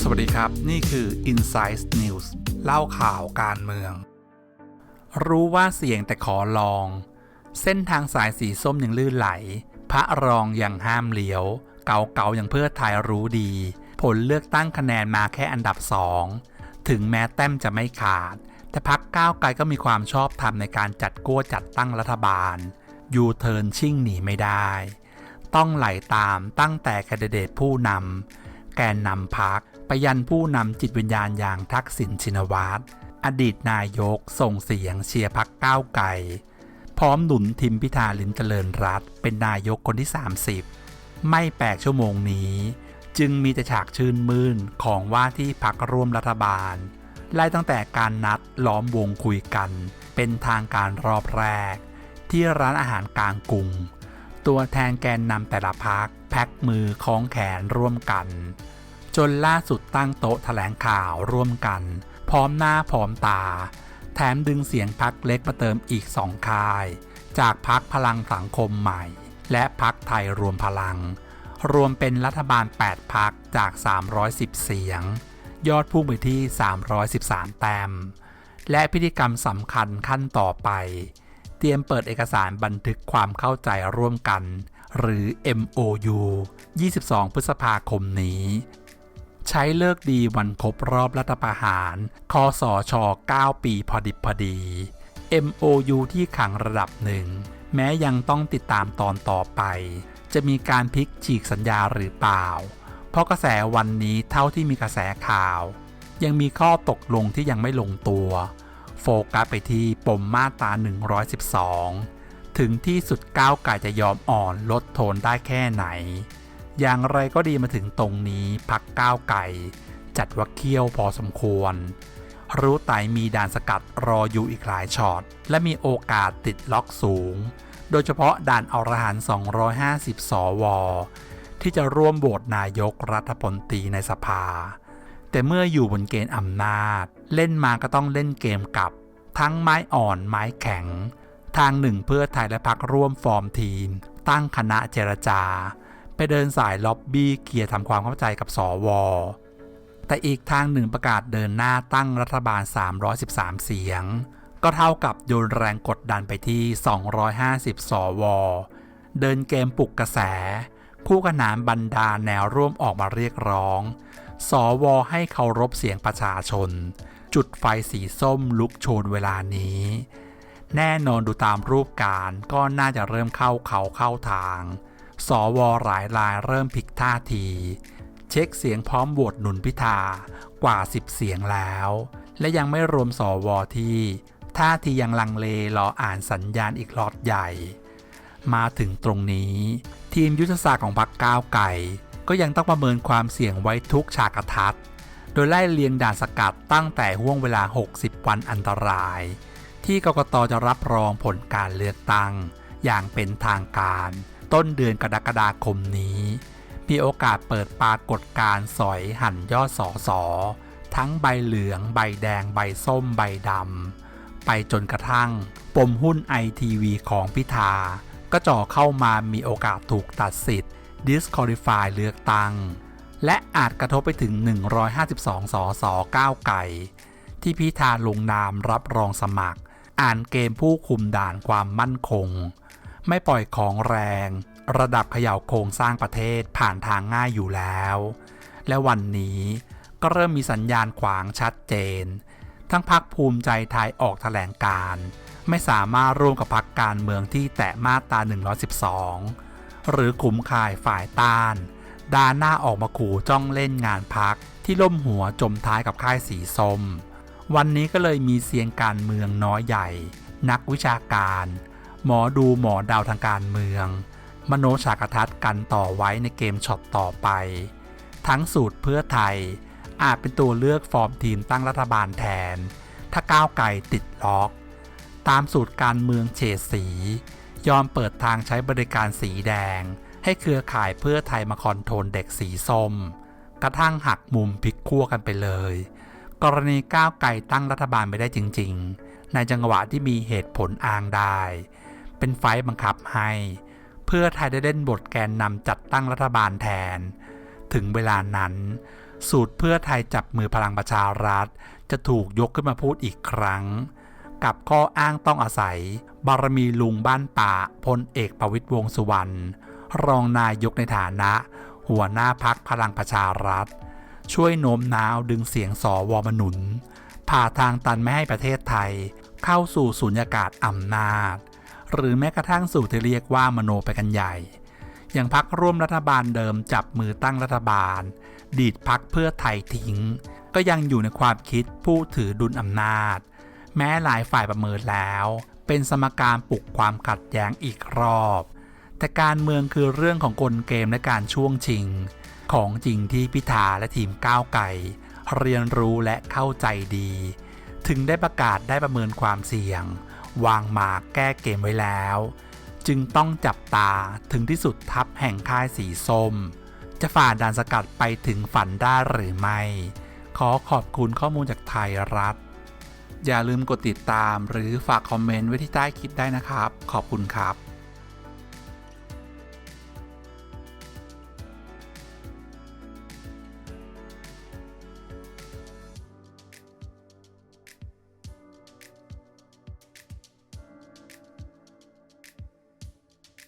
สวัสดีครับ นี่คือ Insight News เล่าข่าวการเมือง รู้ว่าเสี่ยงแต่ขอลอง เส้นทางสายสีส้มยังลื่นไหล พระรองยังห้ามเลี้ยว เก่าๆอย่างเพื่อไทยรู้ดี ผลเลือกตั้งคะแนนมาแค่อันดับสองถึงแม้แต้มจะไม่ขาด แต่พักก้าวไกลก็มีความชอบธรรมในการจัดกั้จัดตั้งรัฐบาล ยูเทิร์นชิ่งหนีไม่ได้ ต้องไหลตามตั้งแต่แคนดิเดตผู้นำแกนนำพักไปยันผู้นำจิตวิญญาณอย่างทักษิณชินวัตรอดีตนายกส่งเสียงเชียร์พักก้าวไกลพร้อมหนุนทิมพิธาลิมเจริญรัตเป็นนายกคนที่ 30 ไม่แปลกชั่วโมงนี้ จึงมีแต่ฉากชื่นมื่นของว่าที่พักร่วมรัฐบาล ไล่ตั้งแต่การนัดล้อมวงคุยกัน เป็นทางการรอบแรก ที่ร้านอาหารกลางกรุง ตัวแทนแกนนำแต่ละพักแพ็กมือคล้องแขนร่วมกัน จนล่าสุดตั้งโต๊ะแถลงข่าวร่วมกัน พร้อมหน้าพร้อมตา แถมดึงเสียงพักเล็กมาเติมอีกสองค่าย จากพักพลังสังคมใหม่ และพักไทยรวมพลัง รวมเป็นรัฐบาล 8 พักจาก 310 เสียง ยอดพุ่งไปที่ 313 แต้มและพิธีกรรมสำคัญขั้นต่อไป รียมเปิดเอกสารบันทึกความเข้าใจร่วมกัน หรือ MOU 22 พฤษภาคมนี้ ใช้เลิกดีวันครบรอบรัฐประหาร คสช 9 ปีพอดิบพอดี MOU ที่ขังระดับหนึ่ง แม้ยังต้องติดตามตอนต่อไป จะมีการพลิกฉีกสัญญาหรือเปล่า เพราะกระแสวันนี้เท่าที่มีกระแสข่าว ยังมีข้อตกลงที่ยังไม่ลงตัว โฟกัสไปที่ปมมาตรา112 ถึงที่สุดก้าวไก่จะยอมอ่อนลดโทนได้แค่ไหน อย่างไรก็ดีมาถึงตรงนี้พักก้าวไก่ จัดว่าเคี่ยวพอสมควร รู้ไตมีด่านสกัดรออยู่อีกหลายช็อต และมีโอกาสติดล็อกสูง โดยเฉพาะด่านอรหันต์250 สว ที่จะร่วมโหวตนายกรัฐมนตรีในสภา แต่เมื่ออยู่บนเกณฑ์อำนาจ เล่นมาก็ต้องเล่นเกมกับ ทั้งไม้อ่อนไม้แข็ง ทางหนึ่งเพื่อไทยและพักร่วมฟอร์มทีม ตั้งคณะเจรจา ไปเดินสายล็อบบี้เคลียร์ทำความเข้าใจกับสวแต่อีกทางหนึ่งประกาศเดินหน้าตั้งรัฐบาล 313 เสียง ก็เท่ากับโยนแรงกดดันไปที่ 250สวเดินเกมปลุกกระแส คู่ขนานบรรดาแนวร่วมออกมาเรียกร้องสวให้เคารพเสียงประชาชน จุดไฟสีส้มลุกโชนเวลานี้ แน่นอนดูตามรูปการก็น่าจะเริ่มเข้าเขาเข้าทาง สวหลายรายเริ่มพลิกท่าที เช็คเสียงพร้อมโหวตหนุนพิธากว่า 10 เสียงแล้ว และยังไม่รวมสวที่ท่าทียังลังเลรออ่านสัญญาณอีกลอตใหญ่ มาถึงตรงนี้ ทีมยุทธศาสตร์ของพรรคก้าวไก่ ก็ยังต้องประเมินความเสี่ยงไว้ทุกฉากทัศน์ โดยไล่เรียงด่านสกัดตั้งแต่ห่วงเวลา 60 วันอันตราย ที่กกตจะรับรองผลการเลือกตั้ง อย่างเป็นทางการ ต้นเดือนกรกฎาคมนี้ มีโอกาสเปิดปรากฏการสอยหั่นยอดสอสอทั้งใบเหลือง ใบแดง ใบส้ม ใบดำ ไปจนกระทั่ง ปมหุ้นไอทีวีของพิธา ก็จ่อเข้ามามีโอกาสถูกตัดสิทธิ์ disqualify เลือกตั้ง และอาจกระทบไปถึง 152 สสก้าวไก่ที่พิธาลงนามรับรองสมัคร อ่านเกมผู้คุมด่านความมั่นคง ไม่ปล่อยของแรง ระดับเขย่าโครงสร้างประเทศผ่านทางง่ายอยู่แล้ว และวันนี้ก็เริ่มมีสัญญาณขวางชัดเจน ทั้งพักภูมิใจไทยออกแถลงการไม่สามารถร่วมกับพักการเมืองที่แตะมาตรา112 หรือกลุ่มข่ายฝ่ายต้าน ดาหน้าออกมาขู่จ้องเล่นงานพัก ที่ล่มหัวจมท้ายกับค่ายสีส้ม วันนี้ก็เลยมีเสียงการเมืองน้อยใหญ่ นักวิชาการ หมอดูหมอดาวทางการเมือง มโนฉากทัศน์กันต่อไว้ในเกมช็อตต่อไป ทั้งสูตรเพื่อไทย อาจเป็นตัวเลือกฟอร์มทีมตั้งรัฐบาลแทน ถ้าก้าวไกลติดล็อก ตามสูตรการเมืองเฉดสี ยอมเปิดทางใช้บริการสีแดง ให้เครือข่ายเพื่อไทยมาคอนโทรลเด็กสีส้ม กระทั่งหักมุมพลิกขั้วกันไปเลย กรณีก้าวไกลตั้งรัฐบาลไม่ได้จริง ๆ ในจังหวะที่มีเหตุผลอ้างได้ เป็นไฟบังคับให้ เพื่อไทยได้เล่นบทแกนนำจัดตั้งรัฐบาลแทน ถึงเวลานั้น สูตรเพื่อไทยจับมือพลังประชารัฐ จะถูกยกขึ้นมาพูดอีกครั้งกับข้ออ้างต้องอาศัย บารมีลุงบ้านป่าพลเอกประวิตยวงสุวรรณ รองนายกในฐานะ หัวหน้าพักพลังประชารัฐ ช่วยโน้มน้าวดึงเสียงสอวอมนุน ผ่าทางตันไม่ให้ประเทศไทย เข้าสู่สุญญากาศอำนาจ หรือแม้กระทั่งสู่ที่เรียกว่ามโนไปกันใหญ่ อย่างพักร่วมรัฐบาลเดิมจับมือตั้งรัฐบาล ดีดพักเพื่อไทยทิ้ง ก็ยังอยู่ในความคิดผู้ถือดุลอำนาจ แม้หลายฝ่ายประเมินแล้วเป็นสมการปลุกความขัดแย้งอีกรอบ แต่การเมืองคือเรื่องของกลเกมและการช่วงชิง ของจริงที่พิธาและทีมก้าวไก่เรียนรู้และเข้าใจดี ถึงได้ประกาศได้ประเมินความเสี่ยง วางหมากแก้เกมไว้แล้ว จึงต้องจับตาถึงที่สุดทัพแห่งค่ายสีส้ม จะฝ่าด่านสกัดไปถึงฝันได้หรือไม่ ขอขอบคุณข้อมูลจากไทยรัฐ อย่าลืมกดติดตามหรือฝากคอมเมนต์ไว้ที่ใต้คลิปได้นะครับ ขอบคุณครับ